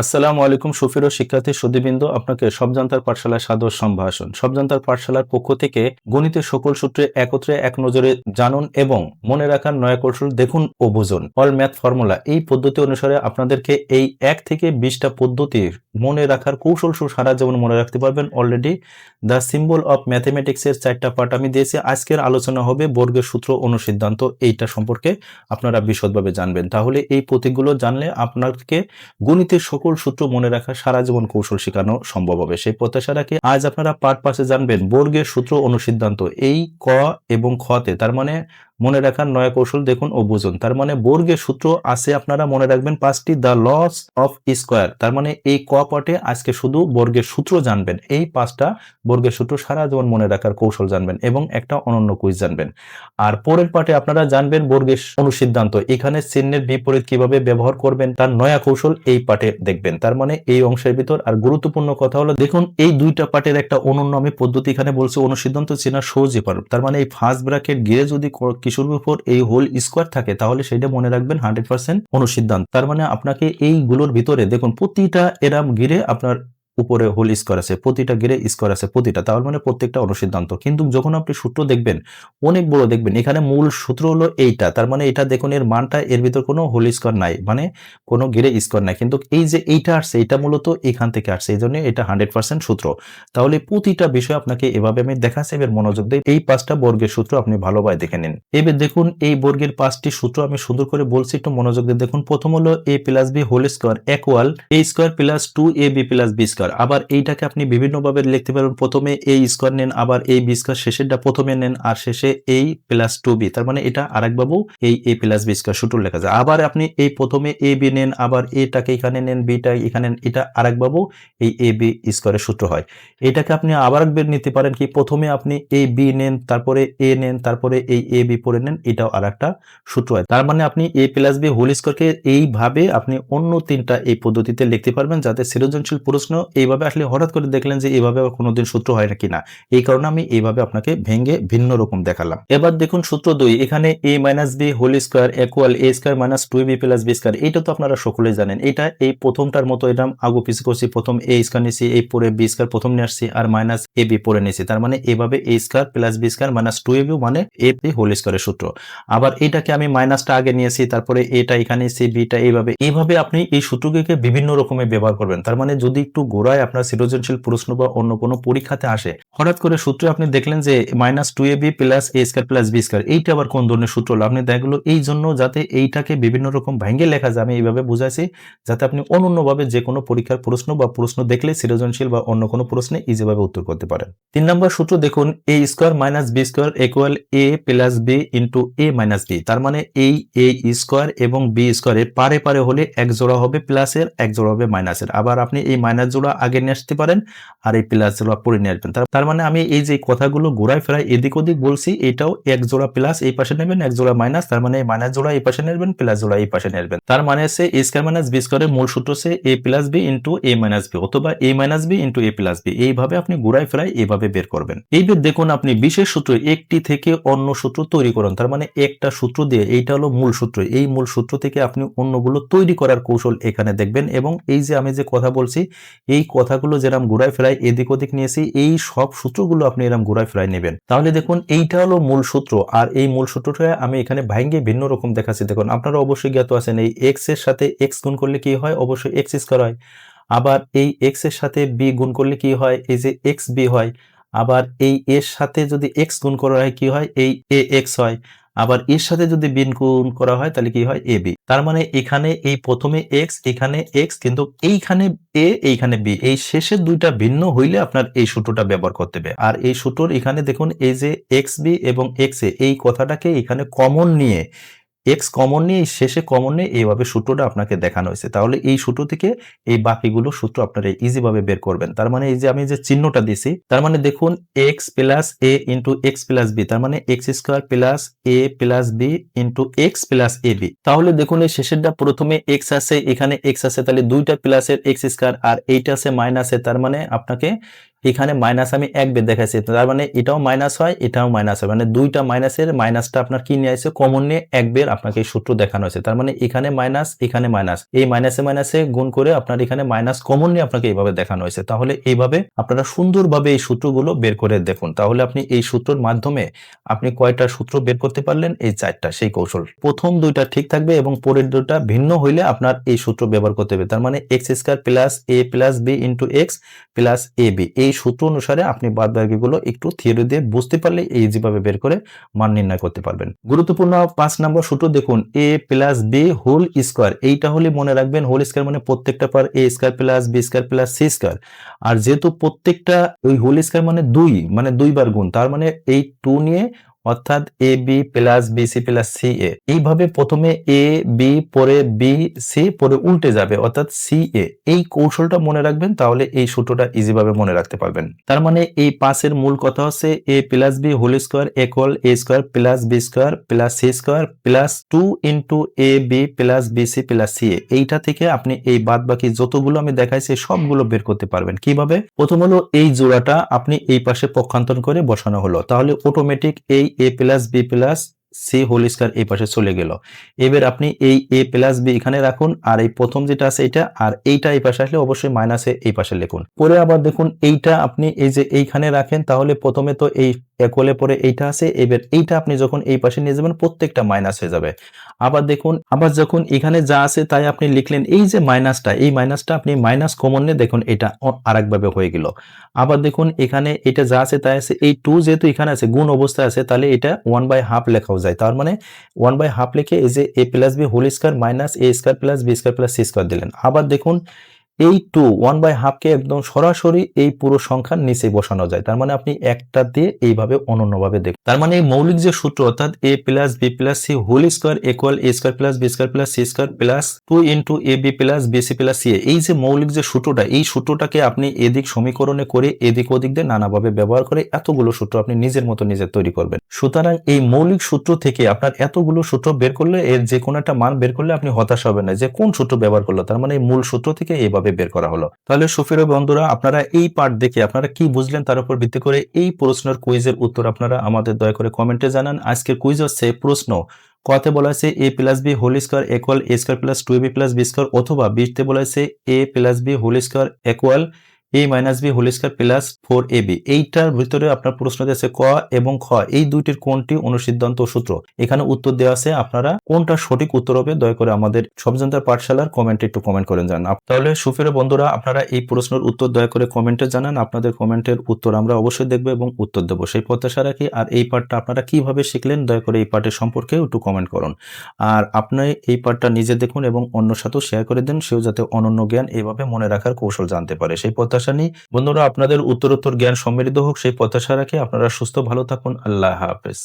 আসসালামু আলাইকুম, সুফির শিক্ষার্থী সুদীবৃন্দ আপনাকে সব জান্তার পাঠশালায় সাদর সম্ভাষণ। সব জান্তার পাঠশালার পক্ষ থেকে গণিতের সকল সূত্রে একত্রে এক নজরে জানুন এবং মনে রাখার নয়া কৌশল দেখুন ও বুঝুন। অল ম্যাথ ফর্মুলা এই পদ্ধতি অনুসারে আপনাদেরকে এই এক থেকে বিশটা পদ্ধতির মনে রাখার কৌশল সারা জীবন মনে রাখতে পারবেন অলরেডি দ্য সিম্বল অফ ম্যাথমেটিক্সের চারটা পার্ট আমি দিয়েছি। আজকের আলোচনা হবে বর্গের সূত্র অনুসিদ্ধান্ত। এইটা সম্পর্কে আপনারা বিশদভাবে জানবেন। তাহলে এই প্রতীকগুলো জানলে আপনাকে গণিতের সকল সূত্র মনে রাখা সারা জীবন কৌশল শেখানো সম্ভব হবে। সেই প্রত্যাশা রাখে আজ আপনারা পাঠ পাশে জানবেন, বর্গের সূত্র অনুসিদ্ধান্ত এই ক এবং খতে তার মানে মনে রাখার নয়া কৌশল দেখুন ও বুঝুন। তার মানে বর্গের সূত্র আছে, আপনারা মনে রাখবেন পাঁচটি দ্য লস অফ স্কোয়ার তার মানে এই ক পার্টে আজকে শুধু বর্গের সূত্র জানবেন। এই পাঁচটা বর্গের সূত্র সারা জীবন মনে রাখার কৌশল জানবেন এবং একটা অনন্য কুইজ জানবেন। আর পরের পার্টে আপনারা জানবেন বর্গের অনুসিদ্ধান্ত। এখানে চিহ্নের বিপরীত কীভাবে ব্যবহার করবেন তার নয়া কৌশল এই পার্টে দেখবেন। তার মানে এই অংশের ভিতর আর গুরুত্বপূর্ণ কথা হলো, দেখুন এই দুইটা পার্টের একটা অনন্য আমি পদ্ধতি এখানে বলছি, অনুসিদ্ধান্ত চেনা সহজে পারব তার মানে এই ফার্স্ট ব্র্যাকেট গিয়ে যদি কিশোর উপর এই হোল স্কোয়ার থাকে, তাহলে সেটা মনে রাখবেন হান্ড্রেড পার্সেন্ট অনুসিদ্ধান্ত। তার মানে আপনাকে এইগুলোর ভিতরে দেখুন, প্রতিটা এরাম ঘিরে আপনার উপরে হোল স্কোয়ার আছে, প্রতিটা গিরে স্কোয়ার আছে, প্রতিটা, তার মানে প্রত্যেকটা অনুসিদ্ধান্ত। কিন্তু যখন আপনি সূত্র দেখবেন, অনেক বড় দেখবেন, এখানে মূল সূত্র হলো এইটা, তার মানে এটা দেখুন, এর মানটা এর ভিতর কোনো হোল স্কোয়ার নাই মানে কোনো গিরে স্কোয়ার নাই। কিন্তু এই যে এইটা আসছে এটা মূলত এখান থেকে আসছে এই জন্য এটা হান্ড্রেড পার্সেন্ট সূত্র। তাহলে প্রতিটা বিষয় আপনাকে এভাবে আমি দেখাচ্ছি এবার মনোযোগ দিই এই পাঁচটা বর্গের সূত্র আপনি ভালোভাবে দেখে নিন। এবার দেখুন, এই বর্গের পাঁচটি সূত্র আমি সুন্দর করে বলছি, একটু মনোযোগ দিয়ে দেখুন। প্রথম হলো a plus b whole square equal a square plus two a b plus b square আবার এইটাকে আপনি বিভিন্নভাবে লিখতে পারবেন। প্রথমে এ স্কোয়ার নেন আবার এই বি স্কোয়ার শেষেরটা প্রথমে নেন আর শেষে এই প্লাস টু বি তার মানে এটা আরেকবাবু এই এ প্লাস বি স্কোয়ার সূত্র লেখা যায়। আবার আপনি এই প্রথমে এ বি নেন আবার এটাকে এখানে নেন বিটা এখানে নেন, এটা আরেকবাবু এই এ বি স্কোয়ারের সূত্র হয়। এটাকে আপনি আবার একবার নিতে পারেন কি প্রথমে আপনি এ বি নেন তারপরে এ নেন তারপরে এই এ বি পরে নেন এটাও আর একটা সূত্র হয়। তার মানে আপনি এ প্লাস বি হোল স্কোয়ারকে এইভাবে আপনি অন্য তিনটা এই পদ্ধতিতে লিখতে পারবেন যাতে সৃজনশীল প্রশ্ন এইভাবে আসলে হঠাৎ করে দেখলেন যে এইভাবে আবার কোনোদিন সূত্র হয় না এই কারণে আমি এইভাবে আপনাকে ভেঙে ভিন্ন রকম দেখালাম। এবার দেখুন সূত্র দুই, এখানে a minus b whole square equal a square minus two b plus b square এটা তো আপনারা সকলেই জানেন। এটা এই প্রথমটার মতো এটা আগু পিছু করছি, প্রথম এ স্কোয়ার নিয়েছি এই পরে বি স্কোয়ার প্রথম নিয়ে আসছি, আর মাইনাস এ বি পরে নিয়েছি তার মানে এভাবে a square plus b square minus two a b মানে এ বি হোল স্কোয়ারের সূত্র। আবার এটাকে আমি মাইনাসটা আগে নিয়েছি, তারপরে এটা এখানে সি বিটা এইভাবে। এইভাবে আপনি এই সূত্রকে বিভিন্ন রকমের ব্যবহার করবেন। তার মানে যদি একটু গোড়ায় আপনার সৃজনশীল প্রশ্ন বা অন্য কোনো পরীক্ষাতে আসে, হঠাৎ করে সূত্রে আপনি দেখলেন যে minus two a b plus a square plus b square এইটা আবার কোন ধরনের সূত্র? হলো আপনি দেখল এই জন্য যাতে এইটাকে বিভিন্ন রকম ভেঙে লেখা যায়, আমি এইভাবে বুঝাইছি, যাতে আপনি অনন্যভাবে যে কোনো পরীক্ষার প্রশ্ন বা প্রশ্ন দেখলে সৃজনশীল বা অন্য কোনো প্রশ্নে ইজিভাবে উত্তর করতে পারেন। তিন নম্বর সূত্র দেখুন a square minus b square equal a plus b into a minus b তার মানে এই এ স্কোয়ার এবং বি স্কোয়ারের পারে পারে হলে এক জোড়া হবে প্লাসের এক জোড়া হবে মাইনাসের আবার আপনি এই মাইনাস জোড়া আগে নিয়ে আসতে পারেন আর এই প্লাস জোড়া পরে নিয়ে আসবেন। তার- মানে আমি এই যে কথাগুলো ঘোরায় ফেরায় এদিক ওদিক বলছি, এটাও এক জোড়া প্লাস এই পাশে নেবেন, এক জোড়া মাইনাস, তার মানে মাইনাস জোড়া এই পাশে নেবেন, প্লাস জোড়া এই পাশে নেবেন। তার মানে হচ্ছে এ স্কোয়ার মাইনাস বি স্কোয়ারের মূল সূত্র হচ্ছে a plus b into a minus b অথবা a minus b into a plus b এইভাবে আপনি ঘুরায় ফেরায় এইভাবে বের করবেন। এইবার দেখুন আপনি বিশেষ সূত্র একটি থেকে অন্য সূত্র তৈরি করেন, তার মানে একটা সূত্র দিয়ে এইটা হলো মূল সূত্র। এই মূল সূত্র থেকে আপনি অন্যগুলো তৈরি করার কৌশল এখানে দেখবেন এবং এই যে আমি যে কথা বলছি, এই কথাগুলো যেরকম ঘুরায় ফেরায় এদিক ওদিক নিয়েছি এই সব সূত্রগুলো আপনি এরকম ঘুরায় ফেরায় নেবেন। তাহলে দেখুন, এইটা হলো মূল সূত্র। আর এই মূল সূত্রটা আমি এখানে ভাঙ্গে ভিন্ন রকম দেখাচ্ছি। দেখুন, আপনারা অবশ্যই জ্ঞাত আছেন, এই এক্সের সাথে এক্স গুণ করলে কি হয়? অবশ্যই এক্স স্কোয়ার হয়। আবার এই এক্সের সাথে বি গুণ করলে কি হয়? এই যে এক্স বি হয়। আবার এই এর সাথে যদি এক্স গুণ করা হয়, কি হয়? এই এ এক্স হয়। আবার এর সাথে যদি বিন গুণ করা হয়, তাহলে কি হয়? A, b. তার মানে এখানে এই প্রথমে এক্স, এখানে এক্স, কিন্তু এইখানে এ, এইখানে বি। এই শেষের দুইটা ভিন্ন হইলে আপনার এই সূত্রটা ব্যবহার করতে হবে। আর এই সূত্র এখানে দেখুন, এই যে এক্স বি এবং এক্স এ, এই কথাটাকে এখানে কমন নিয়ে এক্স কমন নিয়ে, এই শেষে কমন নিয়ে এইভাবে সূত্রটা আপনাকে দেখানো হয়েছে। তাহলে এই সূত্র থেকে এই বাকিগুলো সূত্র আপনারা ইজি ভাবে বের করবেন। তার মানে এই যে আমি যে চিহ্নটা দিছি তার মানে দেখুন x plus a into x plus b তার মানে x square plus a plus b into x plus a b তাহলে দেখুন এই শেষেরটা প্রথমে এক্স আছে, এখানে এক্স আছে, তাহলে দুইটা প্লাসের এক্স স্কোয়ার আর এইটা আছে মাইনাসে তার মানে আপনাকে এখানে মাইনাস আমি এক বের দেখাচ্ছি তার মানে এটাও মাইনাস হয়, এটাও মাইনাস হয়। মানে দুইটা মাইনাসের মাইনাসটা আপনার কি নিয়ে আসছে কমন নিয়ে এক বের আপনাকে সূত্র দেখানো হয়েছে। তার মানে এখানে মাইনাস এখানে মাইনাস এই মাইনাসে মাইনাসে গুণ করে আপনার এখানে মাইনাস কমন নিয়ে আপনাকে এইভাবে দেখানো হয়েছে। তাহলে এইভাবে আপনারা সুন্দরভাবে এই সূত্রগুলো বের করে দেখুন। তাহলে আপনি এই সূত্রের মাধ্যমে আপনি কয়টা সূত্র বের করতে পারলেন? এই চারটা, সেই কৌশল। প্রথম দুইটা ঠিক থাকবে এবং পরের দুটা ভিন্ন হইলে আপনার এই সূত্র ব্যবহার করতে হবে। তার মানে x square plus a plus b into x plus a b এই সূত্র অনুসারে আপনি বাদ বাকিগুলো একটু থিওরি দিয়ে বুঝতে পারলে এই যেভাবে বের করে মান নির্ণয় করতে পারবেন। গুরুত্বপূর্ণ পাঁচ নম্বর সূত্র দেখুন a plus b whole square এইটা হলে মনে রাখবেন হোল স্কোয়ার মানে প্রত্যেকটা পার a square plus b square plus c square আর যেহেতু প্রত্যেকটা ওই হোল স্কোয়ার মানে দুই মানে দুইবার গুণ, তার মানে এই টু নিয়ে অর্থাৎ a b plus b c plus c a এইভাবে প্রথমে এ বি পরে বি সি পরে উল্টে যাবে, অর্থাৎ সি এ এই কৌশলটা মনে রাখবেন, তাহলে এই সূত্রটা ইজিভাবে মনে রাখতে পারবেন। তার মানে এই পাঁচের মূল কথা হচ্ছে a plus b whole square equal a square plus b square plus c square plus two into a b plus b c plus c a এইটা থেকে আপনি এই বাদ বাকি যতগুলো আমি দেখাইছি সবগুলো বের করতে পারবেন। কীভাবে? প্রথম হলো এই জোড়াটা আপনি এই পাশে পক্ষান্তর করে বসানো হলো। তাহলে অটোমেটিক এই a plus b plus c whole square এই পাশে চলে গেল। এবার আপনি এই এ প্লাস বি এখানে রাখুন আর এই প্রথম যেটা আছে এটা, আর এইটা এই পাশে আসলে অবশ্যই মাইনাসে এই পাশে লিখুন। পরে আবার দেখুন এইটা আপনি এই যে এইখানে রাখেন, তাহলে প্রথমে তো এই একলে পরে এইটা আছে, এবার এইটা আপনি যখন এই পাশে নিয়ে যাবেন, প্রত্যেকটা মাইনাস হয়ে যাবে। আবার দেখুন, আবার যখন এখানে যা আছে তাই আপনি লিখলেন, এই যে মাইনাসটা এই মাইনাসটা আপনি মাইনাস কমন নিয়ে দেখুন, এটা আরেকভাবে হয়ে গেল। আবার দেখুন, এখানে এটা যা আছে তাই আছে, এই টু যেহেতু এখানে আছে, গুণ অবস্থায় আছে, তাহলে এটা ওয়ান বাই হাফ লেখাও যায়। তার মানে ওয়ান বাই হাফ লিখে এই যে a plus b whole square minus a square plus b square plus c square দিলেন। আবার দেখুন এই টু ওয়ান বাই হাফকে একদম সরাসরি এই পুরো সংখ্যার নিচে বসানো যায়। তার মানে আপনি একটা দিয়ে এইভাবে অনন্যভাবে দেখুন তার মানে এই মৌলিক যে সূত্র অর্থাৎ a plus b plus c whole square equal a square plus b square plus c square plus two into a b plus b c plus c a যে মৌলিক যে সূত্রটা, এই সূত্রটাকে আপনি এদিক সমীকরণে করে এদিক ওদিক দিয়ে নানাভাবে ব্যবহার করে এতগুলো সূত্র আপনি নিজের মতো নিজে তৈরি করবেন। সুতরাং এই মৌলিক সূত্র থেকে আপনার এতগুলো সূত্র বের করলে এর যে কোনো একটা মান বের করলে আপনি হতাশ হবেন না। যে কোন সূত্র ব্যবহার করল, তার মানে এই মূল সূত্র থেকে এইভাবে বের করা হলো। তাহলে সুফির বন্ধুরা, আপনারা এই পার্ট দেখে আপনারা কি বুঝলেন তার উপর ভিত্তি করে এই প্রশ্নের কুইজের উত্তর আপনারা আমাদের দয়া করে কমেন্টে জানান। আজকের কুইজ হচ্ছে প্রশ্ন, কতে বলা হয়েছে a plus b whole square equal a square plus two b plus b square অথবা বিতে বলা হয়েছে a plus b whole square equal a minus b whole square plus four a b এইটার ভিতরে আপনার প্রশ্ন দিয়েছে ক এবং খ। এই দুইটির কোনটি অনুসিদ্ধান্ত সূত্র? এখানে উত্তর দেওয়া আছে আপনারা কোনটা সঠিক উত্তর হবে, দয়া করে আমাদের সবজনতার পাঠশালার কমেন্টে একটু কমেন্ট করে জানান। তাহলে সুফের বন্ধুরা, আপনারা এই প্রশ্নের উত্তর দয়া করে কমেন্টে জানান। আপনাদের কমেন্টের উত্তর আমরা অবশ্যই দেখব এবং উত্তর দেবো। সেই প্রত্যাশা রাখি। আর এই পার্টটা আপনারা কীভাবে শিখলেন, দয়া করে এই পার্টের সম্পর্কে একটু কমেন্ট করুন। আর আপনি এই পার্টটা নিজে দেখুন এবং অন্য সাথেও শেয়ার করে দেন। সেও যাতে অনন্য জ্ঞান এইভাবে মনে রাখার কৌশল জানতে পারে। সেই প্রত্যাশা প্রত্যাশা নেই। বন্ধুরা, আপনাদের উত্তরোত্তর জ্ঞান সমৃদ্ধ হোক, সেই প্রত্যাশা রাখে আপনারা সুস্থ, ভালো থাকুন। আল্লাহ হাফেজ।